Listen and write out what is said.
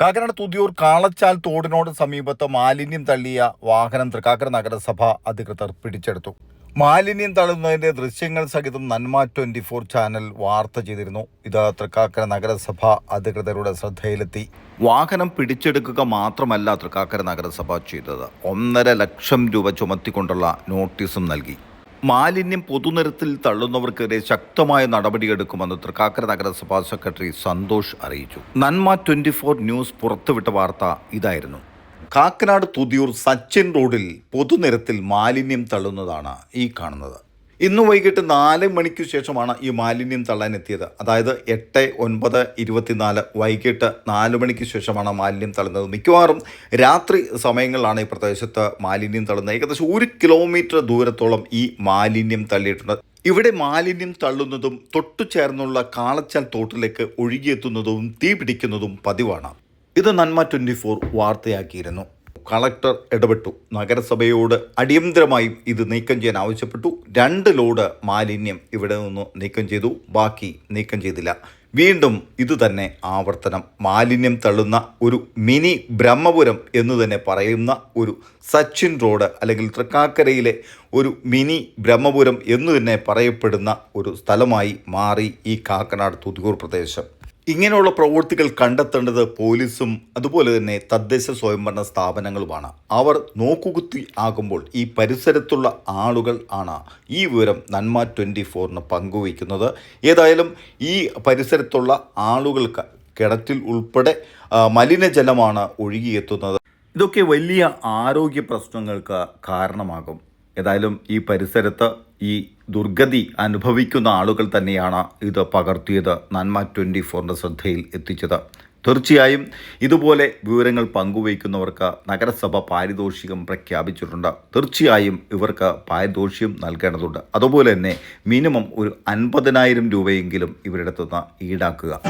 കാക്കനാട് തുതിയൂർ കാളച്ചാൽ തോടിനോട് സമീപത്ത് മാലിന്യം തള്ളിയ വാഹനം തൃക്കാക്കര നഗരസഭ അധികൃതർ പിടിച്ചെടുത്തു. മാലിന്യം തള്ളുന്നതിന്റെ ദൃശ്യങ്ങൾ സഹിതം നന്മ ട്വന്റി ഫോർ ചാനൽ വാർത്ത ചെയ്തിരുന്നു. ഇത് തൃക്കാക്കര നഗരസഭ അധികൃതരുടെ ശ്രദ്ധയിലെത്തി. വാഹനം പിടിച്ചെടുക്കുക മാത്രമല്ല തൃക്കാക്കര നഗരസഭ ചെയ്തത്. ഒന്നര ലക്ഷം രൂപ ചുമത്തിക്കൊണ്ടുള്ള നോട്ടീസും നൽകി. മാലിന്യം പൊതുനിരത്തിൽ തള്ളുന്നവർക്കെതിരെ ശക്തമായ നടപടിയെടുക്കുമെന്ന് തൃക്കാക്കര നഗരസഭാ സെക്രട്ടറി സന്തോഷ് അറിയിച്ചു. നന്മ ട്വന്റി ഫോർ ന്യൂസ് പുറത്തുവിട്ട വാർത്ത ഇതായിരുന്നു. കാക്കനാട് തുതിയൂർ സച്ചിൻ റോഡിൽ പൊതുനിരത്തിൽ മാലിന്യം തള്ളുന്നതാണ് ഈ കാണുന്നത്. ഇന്ന് വൈകിട്ട് നാല് മണിക്കു ശേഷമാണ് ഈ മാലിന്യം തള്ളാൻ എത്തിയത് അതായത് എട്ട് ഒൻപത് ഇരുപത്തിനാല് വൈകിട്ട് നാല് മണിക്ക് ശേഷമാണ് മാലിന്യം തള്ളുന്നത്. മിക്കവാറും രാത്രി സമയങ്ങളിലാണ് ഈ പ്രദേശത്ത് മാലിന്യം തള്ളുന്നത്. ഏകദേശം ഒരു കിലോമീറ്റർ ദൂരത്തോളം ഈ മാലിന്യം തള്ളിയിട്ടുണ്ട്. ഇവിടെ മാലിന്യം തള്ളുന്നതും തൊട്ടു ചേർന്നുള്ള കാളച്ചാൽ തോട്ടിലേക്ക് ഒഴുകിയെത്തുന്നതും തീ പിടിക്കുന്നതും പതിവാണ്. ഇത് നന്മ ട്വന്റി ഫോർ വാർത്തയാക്കിയിരുന്നു. കളക്ടർ ഇടപെട്ടു. നഗരസഭയോട് അടിയന്തരമായും ഇത് നീക്കം ചെയ്യാൻ ആവശ്യപ്പെട്ടു. രണ്ട് ലോഡ് മാലിന്യം ഇവിടെ നിന്ന് നീക്കം ചെയ്തു. ബാക്കി നീക്കം ചെയ്തില്ല. വീണ്ടും ഇത് തന്നെ ആവർത്തനം. മാലിന്യം തള്ളുന്ന ഒരു മിനി ബ്രഹ്മപുരം എന്ന് തന്നെ പറയുന്ന ഒരു സച്ചിൻ റോഡ് അല്ലെങ്കിൽ തൃക്കാക്കരയിലെ ഒരു മിനി ബ്രഹ്മപുരം എന്ന് തന്നെ പറയപ്പെടുന്ന ഒരു സ്ഥലമായി മാറി ഈ കാക്കനാട് തുതിയൂർ പ്രദേശം. ഇങ്ങനെയുള്ള പ്രവൃത്തികൾ കണ്ടെത്തേണ്ടത് പോലീസും അതുപോലെ തന്നെ തദ്ദേശ സ്വയംഭരണ സ്ഥാപനങ്ങളുമാണ്. അവർ നോക്കുകുത്തി ആകുമ്പോൾ ഈ പരിസരത്തുള്ള ആളുകൾ ആണ് ഈ വിവരം നന്മ ട്വന്റി ഫോറിന് പങ്കുവയ്ക്കുന്നത്. ഏതായാലും ഈ പരിസരത്തുള്ള ആളുകൾക്ക് കിണറ്റിൽ ഉൾപ്പെടെ മലിനജലമാണ് ഒഴുകിയെത്തുന്നത്. ഇതൊക്കെ വലിയ ആരോഗ്യ പ്രശ്നങ്ങൾക്ക് കാരണമാകും. ഏതായാലും ഈ പരിസരത്ത് ഈ ദുർഗതി അനുഭവിക്കുന്ന ആളുകൾ തന്നെയാണ് ഇത് പകർത്തിയത്. നന്മ ട്വന്റി ഫോറിന്റെ ശ്രദ്ധയിൽ എത്തിച്ചത്. തീർച്ചയായും ഇതുപോലെ വിവരങ്ങൾ പങ്കുവയ്ക്കുന്നവർക്ക് നഗരസഭ പാരിതോഷികം പ്രഖ്യാപിച്ചിട്ടുണ്ട്. തീർച്ചയായും ഇവർക്ക് പാരിതോഷികം നൽകേണ്ടതുണ്ട്. അതുപോലെ തന്നെ മിനിമം ഒരു അൻപതിനായിരം രൂപയെങ്കിലും ഇവരുടെ അടുത്തുനിന്ന് ഈടാക്കുക.